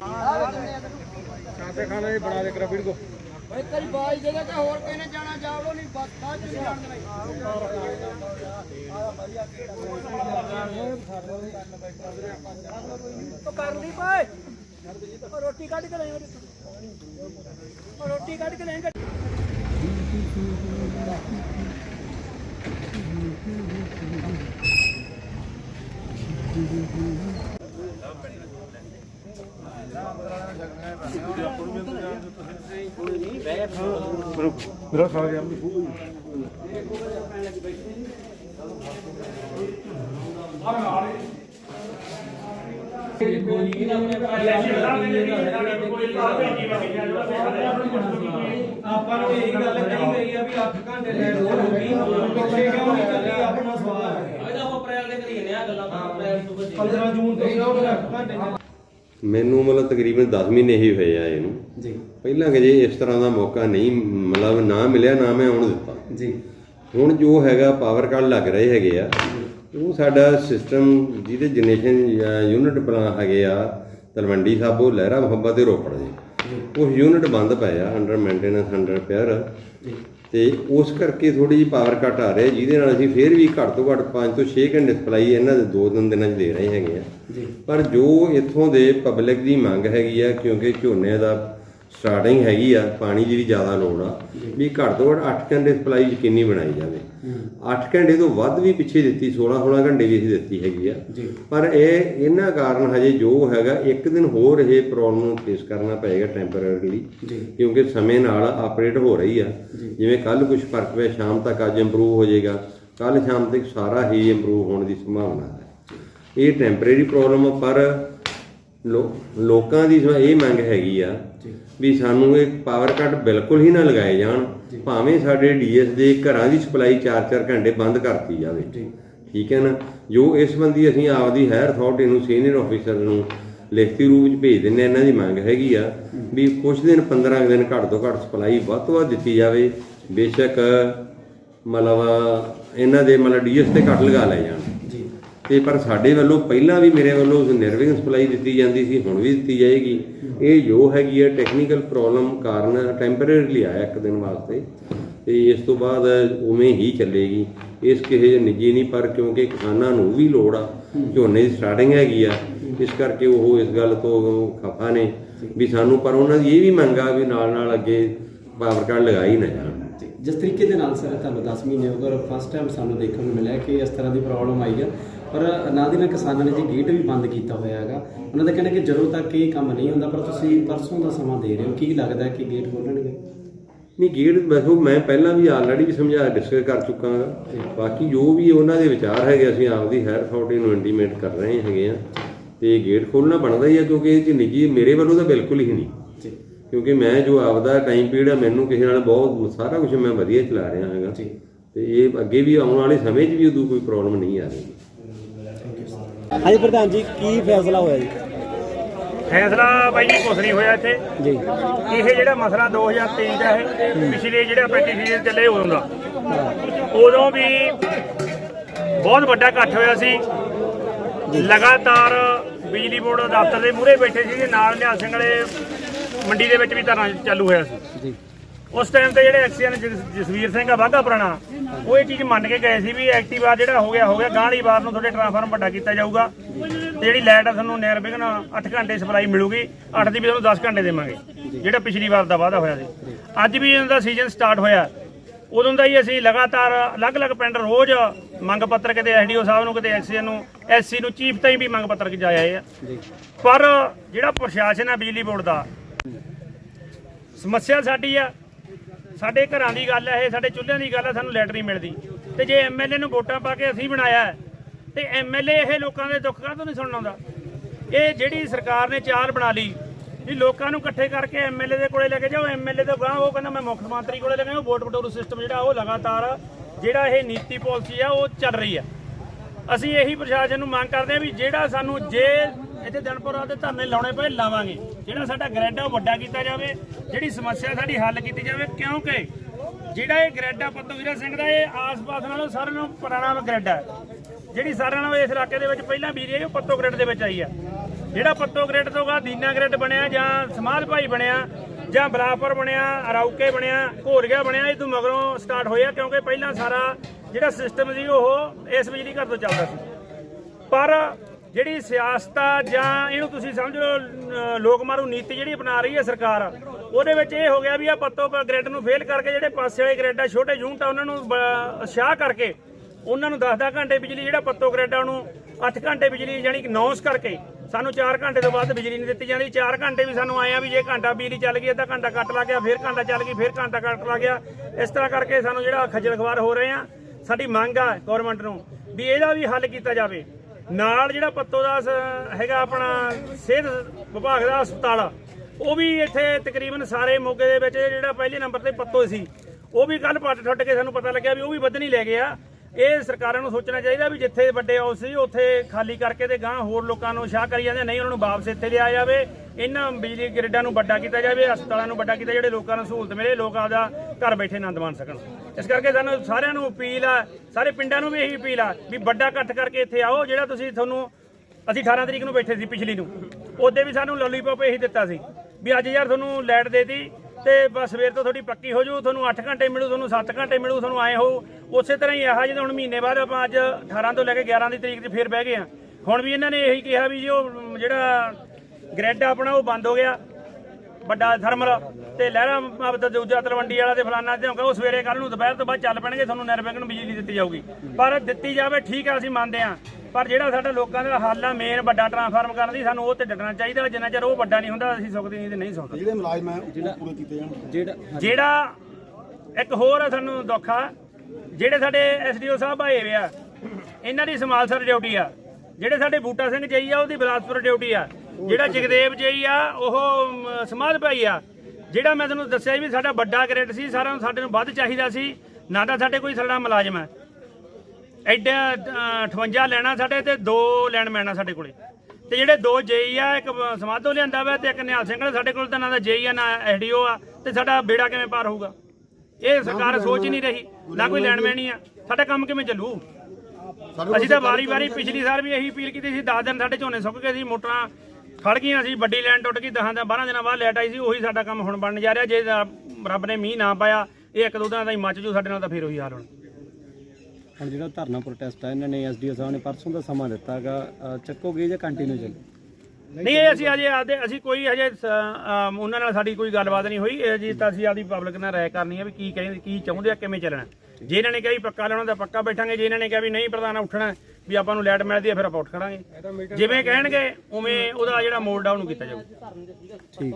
ਸ਼ਾਂਤੇ ਖਾਣੇ ਬਣਾ ਦੇ ਕਰਾ ਵੀਡੀਓ ਓਏ, ਤੇਰੀ ਬਾਈ ਦੇ ਕਿ ਹੋਰ ਕੋਈ ਨੇ ਜਾਣਾ ਜਾਵੜੋ ਨਹੀਂ, ਬਸ, ਬਾਅਦ ਚ ਜਾਣ ਦੇਣਾ ਕਰ ਲਈ ਭਾਈ ਰੋਟੀ ਕੱਢ ਕੇ ਲੈ ਰੋਟੀ ਕੱਢ ਕੇ ਲੈ ਮੇਰਾ ਖਾ ਗਿਆ ਆਪਾਂ ਨੂੰ ਇਹੀ ਗੱਲ ਕਹੀ ਗਈ ਆ ਵੀ 8 ਘੰਟੇ ਲੈਟ ਹੋ ਗਈ ਪਿੱਛੇ ਕਿਉਂ ਨਹੀਂ ਚੱਲੀ ਆਪਣਾ ਸਵਾਲ ਹੈ ਇਹਦਾ ਉਹ ਅਪ੍ਰੈਲ ਦੇ ਕਰੀ ਨੇ ਆ ਗੱਲਾਂ ਅਪ੍ਰੈਲ ਤੋਂ 15 ਜੂਨ ਤੋਂ। 8 ਘੰਟੇ ਮੈਨੂੰ ਮਤਲਬ ਤਕਰੀਬਨ 10 ਮਹੀਨੇ ਹੀ ਹੋਏ ਆ ਇਹਨੂੰ। ਜੀ। ਪਹਿਲਾਂ ਕਿ ਜੇ ਇਸ ਤਰ੍ਹਾਂ ਦਾ ਮੌਕਾ ਨਹੀਂ ਮਤਲਬ ਨਾ ਮਿਲਿਆ ਨਾ ਮੈਂ ਆਉਣ ਦਿੱਤਾ। ਜੀ। ਹੁਣ ਜੋ ਹੈਗਾ ਪਾਵਰ ਕੱਟ ਲੱਗ ਰਹੇ ਹੈਗੇ ਆ। ਉਹ ਸਾਡਾ ਸਿਸਟਮ ਜਿਹਦੇ ਜਨਰੇਸ਼ਨ ਯੂਨਿਟ ਪਲਾਂ ਹੈਗੇ ਆ ਤਲਵੰਡੀ ਸਾਬੋ ਲਹਿਰਾ ਮੁਹੱਬਤ ਤੇ ਰੋਪੜ ਦੇ। ਉਹ ਯੂਨਿਟ ਬੰਦ ਪਏ ਆ ਅੰਡਰ ਮੇਨਟੇਨੈਂਸ ਅੰਡਰ ਰਿਪੇਅਰ ਤੇ ਉਸ ਕਰਕੇ ਥੋੜੀ ਜਿਹੀ ਪਾਵਰ ਕੱਟ ਆ ਰਿਹਾ ਜਿਹਦੇ ਨਾਲ ਅਸੀਂ ਫੇਰ ਵੀ ਘੱਟ ਤੋਂ ਘੱਟ 5 ਤੋਂ 6 ਘੰਟੇ ਸਪਲਾਈ ਇਹਨਾਂ ਦੇ ਦੋ ਦਿਨ ਦਿਨਾਂ 'ਚ ਦੇ ਰਹੇ ਹੈਗੇ ਆ। ਪਰ ਜੋ ਇੱਥੋਂ ਦੇ ਪਬਲਿਕ ਦੀ ਮੰਗ ਹੈਗੀ ਆ ਕਿਉਂਕਿ ਝੋਨੇ ਦਾ ਸਟਾਰਟਿੰਗ ਹੈਗੀ ਆ ਪਾਣੀ ਦੀ ਵੀ ਜ਼ਿਆਦਾ ਲੋੜ ਆ ਵੀ ਘੱਟ ਤੋਂ ਘੱਟ 8 ਘੰਟੇ ਸਪਲਾਈ ਯਕੀਨੀ ਬਣਾਈ ਜਾਵੇ। 8 ਘੰਟੇ ਤੋਂ ਵੱਧ ਵੀ ਪਿੱਛੇ ਦਿੱਤੀ 16 16 ਘੰਟੇ ਵੀ ਅਸੀਂ ਦਿੱਤੀ ਹੈਗੀ ਆ। ਪਰ ਇਹ ਇਹਨਾਂ ਕਾਰਨ ਹਜੇ ਜੋ ਹੈਗਾ ਇੱਕ ਦਿਨ ਹੋਰ ਇਹ ਪ੍ਰੋਬਲਮ ਨੂੰ ਫੇਸ ਕਰਨਾ ਪਏਗਾ ਟੈਂਪਰੇਰੀਲੀ ਕਿਉਂਕਿ ਸਮੇਂ ਨਾਲ ਆਪਰੇਟ ਹੋ ਰਹੀ ਆ। ਜਿਵੇਂ ਕੱਲ ਕੁਝ ਫ਼ਰਕ ਪਿਆ ਸ਼ਾਮ ਤੱਕ ਅੱਜ ਇੰਪਰੂਵ ਹੋ ਜਾਏਗਾ ਕੱਲ ਸ਼ਾਮ ਤੱਕ ਸਾਰਾ ਹੀ ਇੰਪਰੂਵ ਹੋਣ ਦੀ ਸੰਭਾਵਨਾ ਹੈ। ਇਹ ਟੈਂਪਰੇਰੀ ਪ੍ਰੋਬਲਮ ਆ ਪਰ ਲੋਕਾਂ ਦੀ ਇਹ ਮੰਗ ਹੈਗੀ ਆ ਵੀ ਸਾਨੂੰ ਇਹ ਪਾਵਰ ਕੱਟ ਬਿਲਕੁਲ ਹੀ ਨਾ ਲਗਾਏ ਜਾਣ ਭਾਵੇਂ ਸਾਡੇ ਡੀਐਸ ਦੇ ਘਰਾਂ ਦੀ ਸਪਲਾਈ 4-4 ਘੰਟੇ ਬੰਦ ਕਰਤੀ ਜਾਵੇ। ਠੀਕ ਹੈ ਨਾ? ਜੋ ਇਸ ਸੰਬੰਧੀ ਅਸੀਂ ਆਪਦੀ ਹਾਇਰ ਅਥਾਰਟੀ ਨੂੰ ਸੀਨੀਅਰ ਆਫੀਸਰ ਨੂੰ ਲਿਖਤੀ ਰੂਪ ਵਿੱਚ ਭੇਜ ਦਿੰਨੇ ਇਹਨਾਂ ਦੀ ਮੰਗ ਹੈਗੀ ਆ ਵੀ ਕੁਝ ਦਿਨ 15 ਦਿਨ ਘੱਟ ਤੋਂ ਘੱਟ ਸਪਲਾਈ ਵੱਧ ਤੋਂ ਵੱਧ ਦਿੱਤੀ ਜਾਵੇ। ਬੇਸ਼ੱਕ ਮਤਲਬ ਇਹਨਾਂ ਦੇ ਮਤਲਬ ਡੀਐਸ ਤੇ ਕੱਟ ਲਗਾ ਲਏ ਜਾਣ। ਤੇ ਪਰ ਸਾਡੇ ਵੱਲੋਂ ਪਹਿਲਾਂ ਵੀ ਮੇਰੇ ਵੱਲੋਂ ਨਿਰਵਿਘਨ ਸਪਲਾਈ ਦਿੱਤੀ ਜਾਂਦੀ ਸੀ, ਹੁਣ ਵੀ ਦਿੱਤੀ ਜਾਏਗੀ। ਇਹ ਜੋ ਹੈਗੀ ਹੈ ਟੈਕਨੀਕਲ ਪ੍ਰੋਬਲਮ ਕਾਰਨ ਟੈਂਪਰੇਰੀਲੀ ਆਇਆ ਇੱਕ ਦਿਨ ਵਾਸਤੇ ਤੇ ਇਸ ਤੋਂ ਬਾਅਦ ਉਵੇਂ ਹੀ ਚੱਲੇਗੀ। ਇਸ ਕਿਸੇ ਦੇ ਨਿੱਜੀ ਨਹੀਂ, ਪਰ ਕਿਉਂਕਿ ਕਿਸਾਨਾਂ ਨੂੰ ਵੀ ਲੋੜ ਆ, ਝੋਨੇ ਦੀ ਸਟਾਰਟਿੰਗ ਹੈਗੀ ਆ, ਇਸ ਕਰਕੇ ਉਹ ਇਸ ਗੱਲ ਤੋਂ ਖਫਾ ਨੇ ਵੀ ਸਾਨੂੰ, ਪਰ ਉਹਨਾਂ ਦੀ ਇਹ ਵੀ ਮੰਗ ਆ ਵੀ ਨਾਲ ਨਾਲ ਅੱਗੇ ਪਾਵਰ ਕਾਰਡ ਲਗਾਈ ਨਾ ਜਾਣ। ਜਿਸ ਤਰੀਕੇ ਦੇ ਨਾਲ ਸਰ, ਤੁਹਾਨੂੰ 10 ਮਹੀਨੇ ਹੋ ਗਏ ਫਸਟ ਟਾਈਮ ਸਾਨੂੰ ਦੇਖਣ ਨੂੰ ਮਿਲਿਆ ਕਿ ਇਸ ਤਰ੍ਹਾਂ ਦੀ ਪ੍ਰੋਬਲਮ ਆਈ ਆ। ਪਰ ਨਾਲ ਦੀ ਨਾਲ ਕਿਸਾਨਾਂ ਨੇ ਜੀ ਗੇਟ ਵੀ ਬੰਦ ਕੀਤਾ ਹੋਇਆ ਹੈਗਾ। ਉਹਨਾਂ ਦਾ ਕਹਿਣਾ ਕਿ ਜਦੋਂ ਤੱਕ ਇਹ ਕੰਮ ਨਹੀਂ ਹੁੰਦਾ ਪਰ ਤੁਸੀਂ ਪਰਸੋਂ ਦਾ ਸਮਾਂ ਦੇ ਰਹੇ ਹੋ। ਕੀ ਲੱਗਦਾ ਹੈ ਕਿ ਗੇਟ ਖੋਲਣਗੇ? ਨਹੀਂ ਗੇੜ ਵੈਸੇ ਮੈਂ ਪਹਿਲਾਂ ਵੀ ਆਲਰੇਡੀ ਵੀ ਸਮਝਾ ਡਿਸਕਸ ਕਰ ਚੁੱਕਾ ਹਾਂ। ਬਾਕੀ ਜੋ ਵੀ ਉਹਨਾਂ ਦੇ ਵਿਚਾਰ ਹੈਗੇ ਅਸੀਂ ਆਪਦੀ ਹਾਇਰ ਅਥਾਰਟੀ ਨੂੰ ਇੰਟੀਮੇਟ ਕਰ ਰਹੇ ਹੈਗੇ ਆ ਤੇ ਗੇਟ ਖੋਲਣਾ ਬਣਦਾ ਹੀ ਆ ਕਿਉਂਕਿ ਇਹ 'ਚ ਨਿੱਜੀ ਮੇਰੇ ਵੱਲੋਂ ਤਾਂ ਬਿਲਕੁਲ ਹੀ ਨਹੀਂ। ਕਿਉਂਕਿ ਮੈਂ ਜੋ ਆਪਦਾ ਟਾਈਮ ਪੀਰੀਅਡ ਆ ਮੈਨੂੰ ਕਿਸੇ ਨਾਲ ਬਹੁਤ ਸਾਰਾ ਕੁਝ ਮੈਂ ਵਧੀਆ ਚਲਾ ਰਿਹਾ ਹੈਗਾ। ਤੇ ਇਹ ਅੱਗੇ ਵੀ ਆਉਣ ਵਾਲੇ ਸਮੇਂ 'ਚ ਵੀ ਉਦੋਂ ਕੋਈ ਪ੍ਰੋਬਲਮ ਨਹੀਂ ਆਵੇਗੀ ਹਾਂਜੀ ਪ੍ਰਧਾਨ ਜੀ ਕੀ ਫੈਸਲਾ ਹੋਇਆ ਜੀ? ਫੈਸਲਾ ਬਾਈ ਜੀ ਕੁਛ ਨਹੀਂ ਹੋਇਆ ਇੱਥੇ। ਜੀ। ਇਹ ਜਿਹੜਾ ਮਸਲਾ 2023 ਦਾ ਹੈ ਪਿਛਲੇ ਜਿਹੜਾ ਪੈਟੀਸ਼ਨ ਚੱਲੇ ਉਦੋਂ ਦਾ। ਉਦੋਂ ਵੀ ਬਹੁਤ ਵੱਡਾ ਇਕੱਠ ਹੋਇਆ ਸੀ। ਲਗਾਤਾਰ ਬਿਜਲੀ ਬੋਰਡ ਦਫ਼ਤਰ ਦੇ ਮੂਹਰੇ ਬੈਠੇ ਸੀ ਨਾਲ ਨਿਹਾਲ ਸਿੰਘ ਵਾਲੇ ਮੰਡੀ ਦੇ ਵਿੱਚ ਵੀ ਧਰਨਾ ਚਾਲੂ ਹੋਇਆ ਸੀ। ਜੀ। ਉਸ ਟਾਈਮ ਤੇ ਜਿਹੜੇ ਐਕਸੀਅਨ ਜਸਵੀਰ ਸਿੰਘ ਆ ਵਾਘਾ ਪੁਰਾਣਾ ਉਹ ਇਹ ਚੀਜ਼ ਮੰਨ ਕੇ ਗਏ ਸੀ ਵੀ ਐਕਟਿਵਾ ਜਿਹੜਾ ਹੋ ਗਿਆ ਹੋ ਗਿਆ ਗਾਂਹਲੀ ਵਾਰ ਨੂੰ ਤੁਹਾਡੇ ਟ੍ਰਾਂਸਫਾਰਮ ਵੱਡਾ ਕੀਤਾ ਜਾਊਗਾ। ਤੇ ਜਿਹੜੀ ਲਾਈਟ ਆ ਤੁਹਾਨੂੰ ਨਿਰਵਿਘਨ 8 ਘੰਟੇ ਸਪਲਾਈ ਮਿਲੂਗੀ 8 ਦੀ ਵੀ ਤੁਹਾਨੂੰ 10 ਘੰਟੇ ਦੇਵਾਂਗੇ ਜਿਹੜਾ ਪਿਛਲੀ ਵਾਰ ਦਾ ਵਾਅਦਾ ਹੋਇਆ ਸੀ। ਅੱਜ ਵੀ ਇਹਨਾਂ ਦਾ ਸੀਜ਼ਨ ਸਟਾਰਟ ਹੋਇਆ। ਉਦੋਂ ਦਾ ਹੀ ਅਸੀਂ ਲਗਾਤਾਰ ਅਲੱਗ-ਅਲੱਗ ਪਿੰਡ ਰੋਜ਼ ਮੰਗ ਪੱਤਰ ਕਿਤੇ ਐਸਡੀਓ ਸਾਹਿਬ ਨੂੰ ਕਿਤੇ ਐਕਸੀਅਨ ਨੂੰ ਐਸਸੀ ਨੂੰ ਚੀਫ ਤਾਈਂ ਵੀ ਮੰਗ ਪੱਤਰ ਜਾਏ ਆਏ ਆ। ਪਰ ਜਿਹੜਾ ਪ੍ਰਸ਼ਾਸਨ ਆ ਬਿਜਲੀ ਬੋਰਡ ਦਾ ਸਮੱਸਿਆ ਸਾਡੀ ਆ ਸਾਡੇ ਘਰਾਂ ਦੀ ਗੱਲ ਹੈ ਇਹ ਸਾਡੇ ਚੁੱਲ੍ਹਿਆਂ ਦੀ ਗੱਲ ਹੈ ਸਾਨੂੰ ਲੈਟਰ ਨਹੀਂ ਮਿਲਦੀ। ਤੇ ਜੇ ਐਮਐਲਏ ਨੂੰ ਵੋਟਾਂ ਪਾ ਕੇ ਅਸੀਂ ਬਣਾਇਆ ਹੈ, ਤੇ ਐਮਐਲਏ ਇਹ ਲੋਕਾਂ ਦੇ ਦੁੱਖ ਕਾਹਤੋਂ ਨਹੀਂ ਸੁਣਨ ਆਉਂਦਾ? ਇਹ ਜਿਹੜੀ ਸਰਕਾਰ ਨੇ ਚਾਲ ਬਣਾ ਲਈ ਵੀ ਲੋਕਾਂ ਨੂੰ ਇਕੱਠੇ ਕਰਕੇ ਐਮਐਲਏ ਦੇ ਕੋਲੇ ਲੈ ਕੇ ਜਾਓ ਐਮਐਲਏ ਤੋਂ ਗਾਂ ਉਹ ਕਹਿੰਦਾ ਮੈਂ ਮੁੱਖ ਮੰਤਰੀ ਕੋਲੇ ਲੈ ਕੇ ਜਾਊਂ ਵੋਟ ਬਟੋਰੂ ਸਿਸਟਮ ਜਿਹੜਾ ਉਹ ਲਗਾਤਾਰ ਜਿਹੜਾ ਇਹ ਨੀਤੀ ਪਾਲਿਸੀ ਆ ਉਹ ਚੱਲ ਰਹੀ ਆ। ਅਸੀਂ ਇਹੀ ਪ੍ਰਸ਼ਾਸਨ ਨੂੰ ਮੰਗ ਕਰਦੇ ਹਾਂ ਵੀ ਜਿਹੜਾ ਸਾਨੂੰ ਜੇ ਇੱਥੇ ਦਿਨਪੁਰਾ ਦੇ ਧਰਨੇ ਲਾਉਣੇ ਪਏ ਲਾਵਾਂਗੇ। ਜਿਹੜਾ ਸਾਡਾ ਗ੍ਰੈਡ ਆ ਉਹ ਵੱਡਾ ਕੀਤਾ ਜਾਵੇ, ਜਿਹੜੀ ਸਮੱਸਿਆ ਸਾਡੀ ਹੱਲ ਕੀਤੀ ਜਾਵੇ, ਕਿਉਂਕਿ ਜਿਹੜਾ ਇਹ ਗ੍ਰੈਡ ਆ ਪੱਤੂ ਵੀਰਾ ਸਿੰਘ ਦਾ, ਇਹ ਆਸ-ਪਾਸ ਨਾਲੋਂ ਸਾਰਿਆਂ ਨਾਲੋਂ ਪੁਰਾਣਾ ਗ੍ਰੈਡ ਆ। ਜਿਹੜੀ ਸਾਰਿਆਂ ਨਾਲੋਂ ਇਸ ਇਲਾਕੇ ਦੇ ਵਿੱਚ ਪਹਿਲਾਂ ਬਿਜਲੀ ਆਈ ਉਹ ਪੱਤੋ ਗ੍ਰੈਡ ਦੇ ਵਿੱਚ ਆਈ ਆ। ਜਿਹੜਾ ਪੱਤੋ ਗ੍ਰਿਡ ਤੋਂ ਗਾ ਦੀਨਾ ਗ੍ਰਿਡ ਬਣਿਆ, ਜਾਂ ਸਮਾਧ ਭਾਈ ਬਣਿਆ, ਜਾਂ ਬਲਾਪੁਰ ਬਣਿਆ, ਅਰਾਉਕੇ ਬਣਿਆ ਘੋਰਗਾ ਬਣਿਆ, ਇਹ ਤੋਂ ਮਗਰੋਂ ਸਟਾਰਟ ਹੋਇਆ, ਕਿਉਂਕਿ ਪਹਿਲਾਂ ਸਾਰਾ ਜਿਹੜਾ ਸਿਸਟਮ ਸੀ, ਉਹ ਇਸ ਬਿਜਲੀ ਘਰ ਤੋਂ ਚੱਲਦਾ ਸੀ। ਪਰ ਜਿਹੜੀ ਸਿਆਸਤ ਆ ਜਾਂ ਇਹਨੂੰ ਤੁਸੀਂ ਸਮਝ ਲਓ ਲੋਕ ਮਾਰੂ ਨੀਤੀ ਜਿਹੜੀ ਅਪਣਾ ਰਹੀ ਹੈ ਸਰਕਾਰ, ਉਹਦੇ ਵਿੱਚ ਇਹ ਹੋ ਗਿਆ ਵੀ ਆ ਪੱਤੋ ਗ੍ਰਿਡ ਨੂੰ ਫੇਲ ਕਰਕੇ ਜਿਹੜੇ ਪਾਸੇ ਵਾਲੇ ਗ੍ਰਿਡ ਆ, ਛੋਟੇ ਯੂਨਿਟ ਆ, ਉਹਨਾਂ ਨੂੰ ਬ- ਸ਼ਾਹ ਕਰਕੇ ਉਹਨਾਂ ਨੂੰ 10-10 ਘੰਟੇ ਬਿਜਲੀ ਜਿਹੜਾ ਪੱਤੋ ਗ੍ਰਿਡ ਆ, ਉਹਨੂੰ 8 ਘੰਟੇ ਬਿਜਲੀ ਜਾਨੀ ਕਿ ਨੌਂਸ ਕਰਕੇ, ਸਾਨੂੰ 4 ਘੰਟੇ ਤੋਂ ਬਾਅਦ ਬਿਜਲੀ ਨਹੀਂ ਦਿੱਤੀ ਜਾਂਦੀ 4 ਘੰਟੇ ਵੀ ਸਾਨੂੰ ਆਏ ਆ ਵੀ ਜੇ ਘੰਟਾ ਬਿਜਲੀ ਚੱਲ ਗਈ, ਅੱਧਾ ਘੰਟਾ ਕੱਟ ਲਾ ਗਿਆ, ਫਿਰ ਘੰਟਾ ਚੱਲ ਗਈ, ਫਿਰ ਘੰਟਾ ਕੱਟ ਲਾ ਗਿਆ, ਇਸ ਤਰ੍ਹਾਂ ਕਰਕੇ ਸਾਨੂੰ ਜਿਹੜਾ ਖੱਜਲ ਖਵਾਰ ਹੋ ਰਹੇ ਆ, ਸਾਡੀ ਮੰਗ ਆ ਗਵਰਨਮੈਂਟ ਨੂੰ ਵੀ ਇਹਦਾ ਵੀ ਹੱਲ ਕੀਤਾ ਜਾਵੇ। ਨਾਲ ਜਿਹੜਾ ਪੱਤੋ ਦਾ ਸ- ਹੈਗਾ ਆਪਣਾ ਸਿਹਤ ਵਿਭਾਗ ਦਾ ਹਸਪਤਾਲ ਉਹ ਵੀ ਇੱਥੇ ਤਕਰੀਬਨ ਸਾਰੇ ਮੋਗੇ ਦੇ ਵਿੱਚ ਜਿਹੜਾ ਪਹਿਲੇ ਨੰਬਰ ਤੇ ਪੱਤੋ ਸੀ, ਉਹ ਵੀ ਕੱਲ ਪੱਟ ਠੱਟ ਕੇ ਸਾਨੂੰ ਪਤਾ ਲੱਗਿਆ ਵੀ ਉਹ ਵੀ ਵਧਣੀ ਲੈ ਗਿਆ ਇਹ ਸਰਕਾਰਾਂ ਨੂੰ ਸੋਚਣਾ ਚਾਹੀਦਾ ਵੀ ਜਿੱਥੇ ਵੱਡੇ ਹਾਊਸ ਸੀ, ਉੱਥੇ ਖਾਲੀ ਕਰਕੇ ਤੇ ਗਾਂ ਹੋਰ ਲੋਕਾਂ ਨੂੰ ਸ਼ਾਹ ਕਰੀ ਜਾਂਦੇ ਨਹੀਂ ਉਹਨਾਂ ਨੂੰ ਵਾਪਸ ਇੱਥੇ ਲਿਆ ਜਾਵੇ। ਇਹਨਾਂ ਬਿਜਲੀ ਗ੍ਰਿਡਾਂ ਨੂੰ ਵੱਡਾ ਕੀਤਾ ਜਾਵੇ, ਹਸਪਤਾਲਾਂ ਨੂੰ ਵੱਡਾ ਕੀਤਾ ਜਿਹੜੇ ਲੋਕਾਂ ਨੂੰ ਸਹੂਲਤ ਮਿਲੇ, ਲੋਕ ਆਪਦਾ ਘਰ ਬੈਠੇ ਆਨੰਦ ਮਾਣ ਸਕਣ। ਇਸ ਕਰਕੇ ਸਾਨੂੰ ਸਾਰਿਆਂ ਨੂੰ ਅਪੀਲ ਆ, ਸਾਰੇ ਪਿੰਡਾਂ ਨੂੰ ਵੀ ਇਹੀ ਅਪੀਲ ਆ, ਵੀ ਵੱਡਾ ਇਕੱਠ ਕਰਕੇ ਇੱਥੇ ਆਓ, ਜਿਹੜਾ ਤੁਸੀਂ ਤੁਹਾਨੂੰ, ਅਸੀਂ 18 ਤਰੀਕ ਨੂੰ ਬੈਠੇ ਸੀ ਪਿਛਲੀ ਨੂੰ। ਉਹਦੇ ਵੀ ਸਾਨੂੰ ਲੋਲੀਪੌਪ ਇਹੀ ਦਿੱਤਾ ਸੀ, ਵੀ ਅੱਜ ਯਾਰ ਤੁਹਾਨੂੰ ਲਾਈਟ ਦੇਤੀ ਤੇ ਬਸ ਸਵੇਰ ਤੋਂ ਤੁਹਾਡੀ ਪੱਕੀ ਹੋ ਜੂ, ਤੁਹਾਨੂੰ 8 ਘੰਟੇ ਮਿਲੂ, ਤੁਹਾਨੂੰ 7 ਘੰਟੇ ਮਿਲੂ, ਤੁਹਾਨੂੰ ਆਏ ਹੋ, ਉਸੇ ਤਰ੍ਹਾਂ ਹੀ ਆਹ ਜਦੋਂ ਹੁਣ ਮਹੀਨੇ ਬਾਅਦ ਆਪਾਂ ਅੱਜ 18 ਤੋਂ ਲੈ ਕੇ 11 ਦੀ ਤਰੀਕ 'ਚ ਫੇਰ ਬਹਿ ਗਏ ਆ ਹੁਣ ਵੀ ਇਹਨਾਂ ਨੇ ਇਹੀ ਕਿਹਾ ਵੀ ਜੀ ਉਹ ਜਿਹੜਾ ਗ੍ਰਿਡ ਆਪਣਾ ਉਹ ਬੰਦ ਹੋ ਗਿਆ। ਵੱਡਾ ਥਰਮਲ ਤੇ ਲਹਿਰਾ ਆਪਦਾ ਦੂਜਾ ਤਲਵੰਡੀ ਵਾਲਾ ਤੇ ਫਲਾਨਾ ਤੇ ਹੋਗਾ ਉਹ ਸਵੇਰੇ ਕੱਲ ਨੂੰ ਦੁਪਹਿਰ ਤੋਂ ਬਾਅਦ ਚੱਲ ਪੈਣਗੇ ਤੁਹਾਨੂੰ ਨਿਰਵਿਘਨ ਨੂੰ ਬਿਜਲੀ ਦਿੱਤੀ ਜਾਊਗੀ। ਪਰ ਦਿੱਤੀ ਜਾਵੇ ਠੀਕ ਆ ਅਸੀਂ ਮੰਨਦੇ ਆ ਪਰ ਜਿਹੜਾ ਸਾਡਾ ਲੋਕਾਂ ਦਾ ਹੱਲ ਆ ਮੇਨ ਵੱਡਾ ਟਰਾਂਸਫਾਰਮ ਕਰਨ ਦੀ ਸਾਨੂੰ ਉਹ ਤੇ ਡਟਣਾ ਚਾਹੀਦਾ ਜਿੰਨਾ ਚਿਰ ਉਹ ਵੱਡਾ ਨਹੀਂ ਹੁੰਦਾ ਅਸੀਂ ਸੁੱਕਦੇ ਨਹੀਂ ਤੇ ਨਹੀਂ ਸੁੱਕਦੇ ਜਿਹੜੇ ਮੁਲਾਜ਼ਮ ਹੈ ਉਹ ਪੂਰੇ ਕੀਤੇ ਜਾਣ ਜਿਹੜਾ ਜਿਹੜਾ ਇੱਕ ਹੋਰ ਆ ਸਾਨੂੰ ਦੁੱਖ ਆ ਜਿਹੜੇ ਸਾਡੇ ਐਸਡੀਓ ਸਾਹਿਬ ਆਏ ਵੇ ਆ ਇਹਨਾਂ ਦੀ ਸਮਾਲਸਰ ਡਿਊਟੀ ਆ। ਜਿਹੜੇ ਸਾਡੇ ਬੂਟਾ ਸਿੰਘ ਜਈ ਆ ਉਹਦੀ ਬਿਲਾਸਪੁਰ ਡਿਊਟੀ ਆ। ਜਿਹੜਾ ਜਗਦੇਵ ਜਈ ਆ ਉਹ ਸਮਾਧ ਭਾਈ ਆ। ਜਿਹੜਾ ਮੈਂ ਤੁਹਾਨੂੰ ਦੱਸਿਆ ਵੀ ਸਾਡਾ ਵੱਡਾ ਗ੍ਰੇਡ ਸੀ ਸਾਰਿਆਂ ਨੂੰ ਸਾਡੇ ਨੂੰ ਵੱਧ ਚਾਹੀਦਾ ਸੀ ਨਾ ਤਾਂ ਸਾਡੇ ਕੋਈ ਸਾਡਾ ਮੁਲਾਜ਼ਮ ਹੈ। ਐਡਾ ਅ, 58 ਲੈਣਾ ਸਾਡੇ ਤੇ ਦੋ ਲੈਣ ਮੈਣਾ ਸਾਡੇ ਕੋਲੇ। ਤੇ ਜਿਹੜੇ ਦੋ ਜੇਈ ਆ ਇੱਕ ਸਮਾਧੋ ਲਿਆਂਦਾ ਵਾ ਤੇ ਇੱਕ ਨਿਹਾਲ ਸਿੰਘ ਵਾਲਾ ਸਾਡੇ ਕੋਲ ਤਾਂ ਨਾ ਦਾ ਜੇਈ ਆ ਨਾ ਐਸਡੀਓ ਆ ਤੇ ਸਾਡਾ ਬੇੜਾ ਕਿਵੇਂ ਪਾਰ ਹੋਊਗਾ? ਇਹ ਸਰਕਾਰ ਸੋਚ ਹੀ ਨਹੀਂ ਰਹੀ ਨਾ ਕੋਈ ਲੈਣ ਮੈਣੀ ਆ। ਸਾਡਾ ਕੰਮ ਕਿਵੇਂ ਚੱਲੂ? ਅਸੀਂ ਤਾਂ ਵਾਰੀ-ਵਾਰੀ ਪਿਛਲੀ ਸਾਲ ਵੀ ਇਹੀ ਅਪੀਲ ਕੀਤੀ ਸੀ 10 ਦਿਨ ਸਾਡੇ ਝੋਨੇ ਸੁੱਕ ਗਏ ਸੀ ਮੋਟਰਾਂ ਖੜ ਗਈਆਂ ਸੀ ਵੱਡੀ ਲਾਈਨ ਟੁੱਟ ਗਈ 10 ਦਾ 12 ਦਿਨਾਂ ਬਾਅਦ ਲਾਈਟ ਆਈ ਸੀ ਉਹੀ ਸਾਡਾ ਕੰਮ ਹੁਣ ਬਣਨ ਜਾ ਰਿਹਾ। ਜੇ ਰੱਬ ਨੇ ਮੀਂਹ ਨਾ ਪਾਇਆ ਇਹ ਇੱਕ ਦੋ ਦਿਨਾਂ ਦਾ ਹੀ ਮੱਚ ਜੂ ਸਾਡੇ ਨਾਲ ਤਾਂ ਫੇਰ ਉਹੀ ਹਾਲ ਹੋਣਾ। ਹੁਣ ਜਿਹੜਾ ਧਰਨਾ ਪ੍ਰੋਟੈਸਟ ਆ ਇਹਨਾਂ ਨੇ ਐਸਡੀਓ ਸਾਹਿਬ ਨੇ ਪਰਸੋਂ ਦਾ ਸਮਾਂ ਦਿੱਤਾਗਾ ਚੱਕੋਗੇ ਜਾਂ ਕੰਟੀਨਿਊ ਚੱਲੇ ਨਹੀਂ ਇਹ ਅਸੀਂ ਅਜੇ ਆਪਦੇ ਅਸੀਂ ਕੋਈ ਹਜੇ ਉਹਨਾਂ ਨਾਲ ਸਾਡੀ ਕੋਈ ਗੱਲਬਾਤ ਨਹੀਂ ਹੋਈ। ਇਹ ਜੀ ਤਾਂ ਅਸੀਂ ਆਪਦੀ ਪਬਲਿਕ ਨਾਲ ਰਾਏ ਕਰਨੀ ਹੈ ਵੀ ਕੀ ਕਹਿੰਦੇ ਕੀ ਚਾਹੁੰਦੇ ਆ ਕਿਵੇਂ ਚੱਲਣਾ। ਜੇ ਇਹਨਾਂ ਨੇ ਕਿਹਾ ਵੀ ਪੱਕਾ ਲੈਣਾ ਤਾਂ ਪੱਕਾ ਬੈਠਾਂਗੇ। ਜੇ ਇਹਨਾਂ ਨੇ ਕਿਹਾ ਵੀ ਨਹੀਂ ਪ੍ਰਧਾਨ ਉੱਠਣਾ ਵੀ ਆਪਾਂ ਨੂੰ ਲਾਈਟ ਮਿਲਦੀ ਹੈ, ਫਿਰ ਆਪਾਂ ਉੱਠ ਖੜਾਂਗੇ। ਜਿਵੇਂ ਕਹਿਣਗੇ, ਉਵੇਂ ਉਹਦਾ ਜਿਹੜਾ ਮੋਡ ਡਾਊਨ ਕੀਤਾ ਜਾਊ। ਠੀਕ